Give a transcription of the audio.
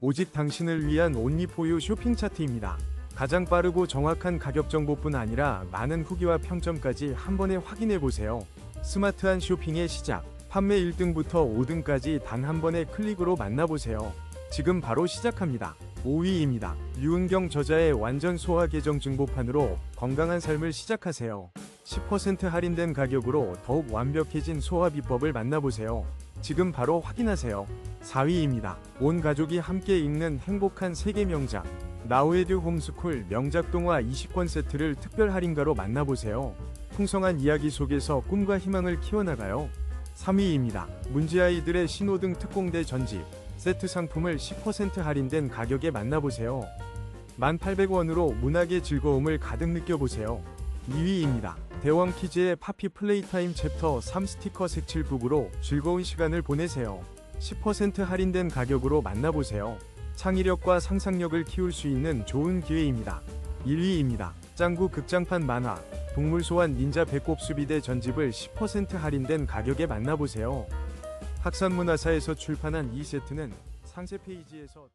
오직 당신을 위한 온리포유 쇼핑 차트입니다. 가장 빠르고 정확한 가격 정보뿐 아니라 많은 후기와 평점까지 한 번에 확인해 보세요. 스마트한 쇼핑의 시작. 판매 1등부터 5등까지 단 한 번의 클릭으로 만나보세요. 지금 바로 시작합니다. 5위입니다. 유은경 저자의 완전 소화 계정 증보판으로 건강한 삶을 시작하세요. 10% 할인된 가격으로 더욱 완벽해진 소화 비법을 만나보세요. 지금 바로 확인하세요. 4위입니다. 온 가족이 함께 읽는 행복한 세계 명작. 나우에듀 홈스쿨 명작 동화 20권 세트를 특별 할인가로 만나보세요. 풍성한 이야기 속에서 꿈과 희망을 키워나가요. 3위입니다. 문제아이들의 신호등 특공대 전집. 세트 상품을 10% 할인된 가격에 만나보세요. 1,800원으로 문학의 즐거움을 가득 느껴보세요. 2위입니다. 대왕 키즈의 파피 플레이타임 챕터 3 스티커 색칠 북으로 즐거운 시간을 보내세요. 10% 할인된 가격으로 만나보세요. 창의력과 상상력을 키울 수 있는 좋은 기회입니다. 1위입니다. 짱구 극장판 만화 동물소환 닌자 배꼽 수비대 전집을 10% 할인된 가격에 만나보세요. 학산문화사에서 출판한 이 세트는 상세 페이지에서